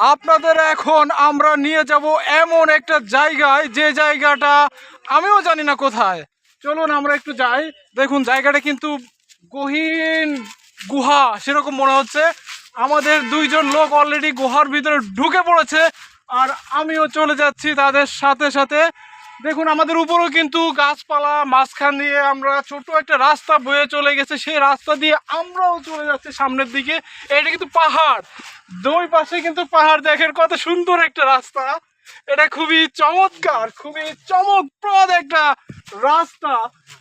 আপনাদের এখন আমরা নিয়ে যাব এমন একটা জায়গায়, যে জায়গাটা আমিও জানি না কোথায়। চলুন আমরা একটু যাই। দেখুন, জায়গাটা কিন্তু গহীন গুহা, সেরকম মনে হচ্ছে। আমাদের দুইজন লোক অলরেডি গুহার ভিতরে ঢুকে পড়েছে। আর আমিও চলে যাচ্ছি তাদের সাথে সাথে। দেখুন, আমাদের উপরেও কিন্তু গাছপালা, মাঝখান দিয়ে আমরা ছোট একটা রাস্তা বয়ে চলে গেছে। সেই রাস্তা দিয়ে আমরাও চলে যাচ্ছি সামনের দিকে। এটা কিন্তু পাহাড়। দুই পাশে কিন্তু পাহাড় দেখেন কত সুন্দর একটা রাস্তা। এটা খুবই চমৎকার, খুবই চমকপ্রদ একটা রাস্তা।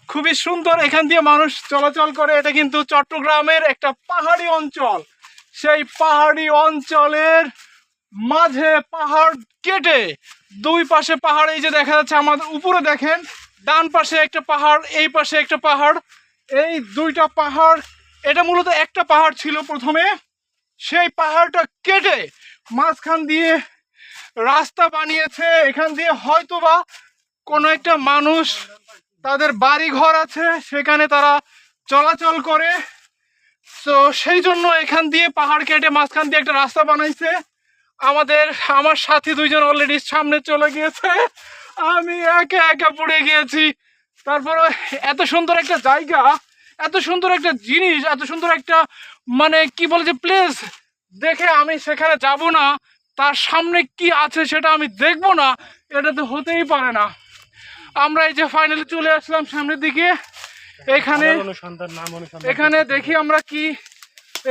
খুবই সুন্দর, এখান দিয়ে মানুষ চলাচল করে। এটা কিন্তু চট্টগ্রামের একটা পাহাড়ি অঞ্চল। সেই পাহাড়ি অঞ্চলের মাঝে পাহাড় কেটে দুই পাশে পাহাড়, এই যে দেখা যাচ্ছে আমাদের উপরে দেখেন, ডান পাশে একটা পাহাড়, এই পাশে একটা পাহাড়। এই দুইটা পাহাড়, এটা মূলত একটা পাহাড় ছিল প্রথমে। সেই পাহাড়টা কেটে মাঝখান দিয়ে রাস্তা বানিয়েছে। এখান দিয়ে হয়তোবা কোনো একটা মানুষ তাদের বাড়ি ঘর আছে, সেখানে তারা চলাচল করে। তো সেই জন্য এখান দিয়ে পাহাড় কেটে মাঝখান দিয়ে একটা রাস্তা বানাইছে। আমাদের আমার সাথী দুইজন অলরেডি সামনে চলে গিয়েছে। আমি একা একা পড়ে গিয়েছি। তারপরে এত সুন্দর একটা জায়গা এত সুন্দর একটা জিনিস এত সুন্দর একটা মানে কি বলে যে প্লেস দেখে আমি সেখানে যাব না। তার সামনে কি আছে সেটা আমি দেখব না। এটা তো হতেই পারে না। আমরা এই যে ফাইনালি চলে আসলাম সামনের দিকে। এখানে এখানে দেখি আমরা কি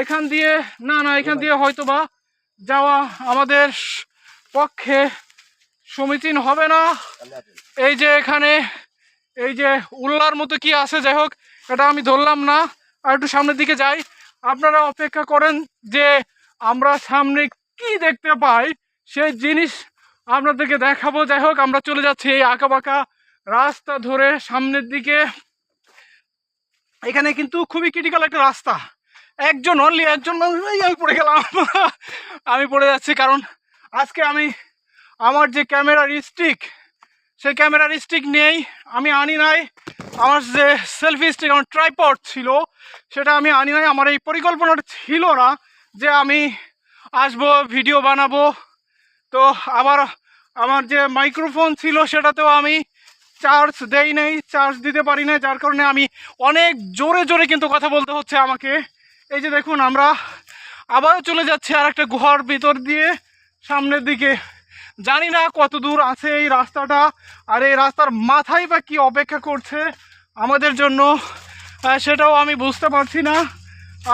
এখান দিয়ে না না এখান দিয়ে হয়তো বা যাওয়া আমাদের পক্ষে সমীচীন হবে না। এই যে এখানে, এই যে উল্লার মতো কি আছে, যাই হোক, এটা আমি ধরলাম না। আর একটু সামনের দিকে যাই। আপনারা অপেক্ষা করেন যে আমরা সামনে কি দেখতে পাই। সেই জিনিস আপনাদেরকে দেখাবো। যাই হোক, আমরা চলে যাচ্ছি এই আঁকা বাঁকা রাস্তা ধরে সামনের দিকে। এখানে কিন্তু খুবই ক্রিটিক্যাল একটা রাস্তা। একজন অনলি একজন আমি পড়ে গেলাম। আমি পড়ে যাচ্ছি কারণ আজকে আমি আমার যে ক্যামেরার স্টিক সেই ক্যামেরার স্টিক নেই আমি আনি নাই। আমার যে সেলফি স্টিক আমার ট্রাইপড ছিল, সেটা আমি আনি নাই। আমার এই পরিকল্পনাটা ছিল না যে আমি আসব ভিডিও বানাবো। তো আবার আমার যে মাইক্রোফোন ছিল, সেটাতেও আমি চার্জ দেই নাই চার্জ দিতে পারি না যার কারণে আমি অনেক জোরে জোরে কিন্তু কথা বলতে হচ্ছে আমাকে। এই যে দেখুন, আমরা আবারও চলে যাচ্ছি আর একটা গুহার ভিতর দিয়ে সামনের দিকে। জানি না কত দূর আছে এই রাস্তাটা, আর এই রাস্তার মাথায় বা কি অপেক্ষা করছে আমাদের জন্য সেটাও আমি বুঝতে পারছি না।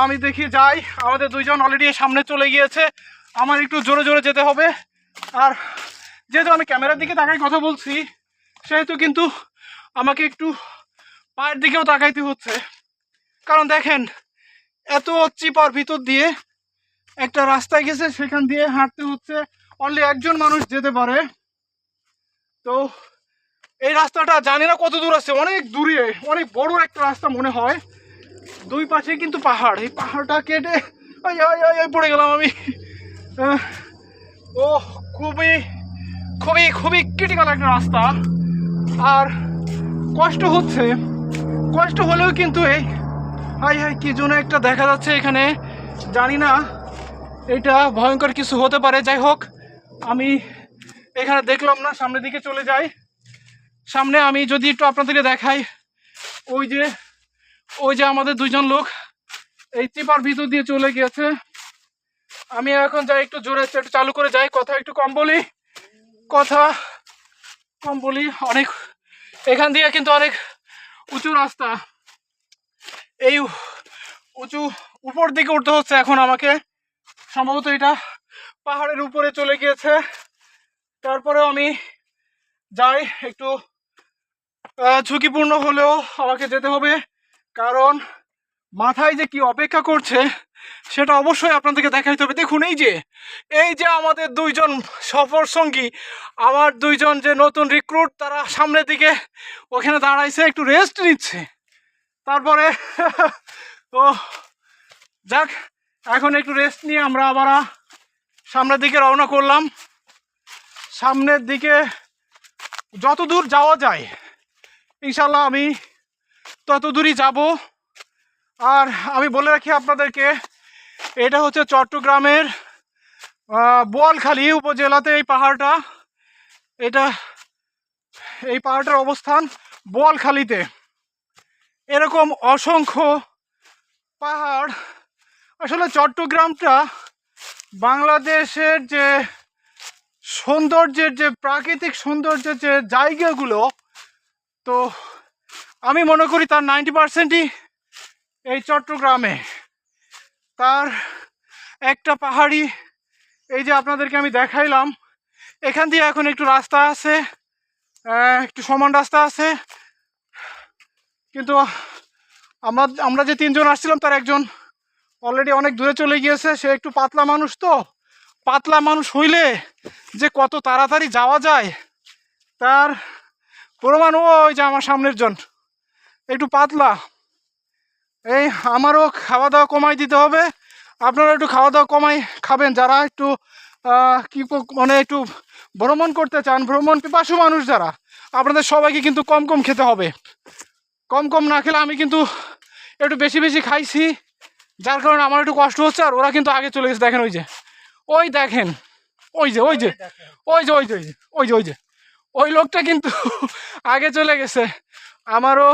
আমি দেখি যাই, আমাদের দুইজন অলরেডি সামনে চলে গিয়েছে। আমার একটু জোরে জোরে যেতে হবে। আর যেহেতু আমি ক্যামেরার দিকে তাকাই কথা বলছি, সেহেতু কিন্তু আমাকে একটু পায়ের দিকেও তাকাইতে হচ্ছে। কারণ দেখেন এত চিপার ভিতর দিয়ে একটা রাস্তায় গেছে, সেখান দিয়ে হাঁটতে হচ্ছে। অনলি একজন মানুষ যেতে পারে। তো এই রাস্তাটা জানি না কত দূর আছে, অনেক দূরে, অনেক বড় একটা রাস্তা মনে হয়। দুই পাশে কিন্তু পাহাড়, এই পাহাড়টা কেটে পড়ে গেলাম আমি। ও খুবই খুবই খুবই ক্রিটিক্যাল একটা রাস্তা। আর কষ্ট হচ্ছে, কষ্ট হলেও কিন্তু এই হাই হাই, কি জন্য একটা দেখা যাচ্ছে এখানে। জানি না, এটা ভয়ঙ্কর কিছু হতে পারে। যাই হোক, আমি এখানে দেখলাম না, সামনের দিকে চলে যাই। সামনে আমি যদি একটু আপনাদেরকে দেখাই, ওই যে ওই যে আমাদের দুজন লোক, এই চিপার ভিতর দিয়ে চলে গিয়েছে। আমি এখন যাই একটু জোরে, একটু চালু করে যাই, কথা একটু কম বলি। কথা কম বলি, অনেক, এখান দিয়ে কিন্তু অনেক উঁচু রাস্তা। এই উঁচু উপর দিকে উঠতে হচ্ছে। এখন আমাকে সম্ভবত এটা পাহাড়ের উপরে চলে গিয়েছে। তারপরেও আমি যাই একটু ঝুঁকিপূর্ণ হলেও আমাকে যেতে হবে। কারণ মাথায় যে কি অপেক্ষা করছে সেটা অবশ্যই আপনাদেরকে দেখাইতে হবে। দেখুন, এই যে এই যে আমাদের দুইজন সফর সঙ্গী, আমার দুইজন যে নতুন রিক্রুট তারা সামনের দিকে ওখানে দাঁড়াইছে, একটু রেস্ট নিচ্ছে। তারপরে ও যাক, এখন একটু রেস্ট নিয়ে আমরা আবার সামনের দিকে রওনা করলাম। সামনের দিকে যত দূর যাওয়া যায় ইনশাল্লাহ আমি তত দূরই যাব। আর আমি বলে রাখি আপনাদেরকে, এটা হচ্ছে চট্টগ্রামের বোয়ালখালী উপজেলাতে এই পাহাড়টা। এটা, এই পাহাড়টার অবস্থান বোয়ালখালীতে। এরকম অসংখ্য পাহাড়। আসলে চট্টগ্রামটা বাংলাদেশের যে সৌন্দর্যের যে প্রাকৃতিক সৌন্দর্যের যে জায়গাগুলো, তো আমি মনে করি তার নাইনটি পার্সেন্টই এই চট্টগ্রামে। তার একটা পাহাড়ি এই যে আপনাদেরকে আমি দেখাইলাম, এখান দিয়ে এখন একটু রাস্তা আছে একটু সমান রাস্তা আছে। কিন্তু আমরা আমরা যে তিনজন আসছিলাম তার একজন অলরেডি অনেক দূরে চলে গিয়েছে, সে একটু পাতলা মানুষ তো। পাতলা মানুষ হইলে যে কত তাড়াতাড়ি যাওয়া যায়, তার প্রমাণ ওই যে আমার সামনের জন। একটু পাতলা। এই, আমারও খাওয়া দাওয়া কমাই দিতে হবে। আপনারা একটু খাওয়া দাওয়া কমাই খাবেন। যারা একটু কি মানে একটু ভ্রমণ করতে চান, ভ্রমণ পিপাসু মানুষ যারা, আপনাদের সবাইকে কিন্তু কম কম খেতে হবে। কম কম না খেলে আমি কিন্তু একটু বেশি বেশি খাইছি। যার কারণে আমার একটু কষ্ট হচ্ছে আর ওরা কিন্তু আগে চলে গেছে। দেখেন ওই যে, ওই দেখেন, ওই যে ওই যে ওই যে ওই যে ওই যে ওই যে, ওই লোকটা কিন্তু আগে চলে গেছে। আমারও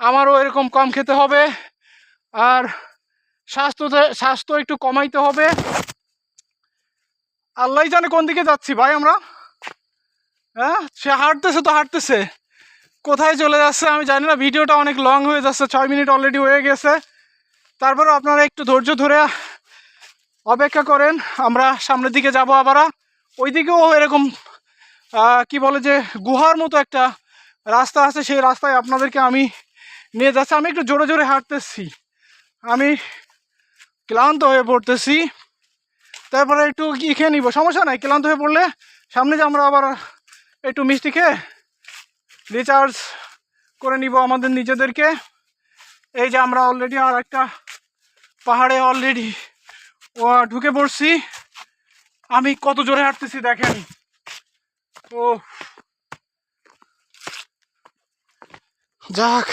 আমারও এরকম কম খেতে হবে আর স্বাস্থ্যতে স্বাস্থ্য একটু কমাইতে হবে। আল্লাহ জানে কোন দিকে যাচ্ছি ভাই আমরা। হ্যাঁ সে হাঁটতেছে তো হাঁটতেছে। কোথায় চলে যাচ্ছে আমি জানি না, ভিডিওটা অনেক লং হয়ে যাচ্ছে, ছয় মিনিট অলরেডি হয়ে গেছে। তারপরে আপনারা একটু ধৈর্য ধরে অপেক্ষা করেন, আমরা সামনের দিকে যাব আবার। ওই দিকেও এরকম কি বলে যে গুহার মতো একটা রাস্তা আছে, সেই রাস্তায় আপনাদেরকে আমি নিয়ে যাচ্ছি। আমি একটু জোরে জোরে হাঁটতেছি। আমি ক্লান্ত হয়ে পড়তেছি। তারপরে একটু কি খেয়ে নিব। সমস্যা নাই, ক্লান্ত হয়ে পড়লে সামনে যে আমরা আবার একটু মিষ্টি খেয়ে রিচার্জ করে নিব আমাদের নিজেদেরকে। এই যে আমরা অলরেডি আর একটা পাহাড়ে অলরেডি ও ঢুকে পড়ছি। আমি কত জোরে হাঁটতেছি দেখেন। ও যাক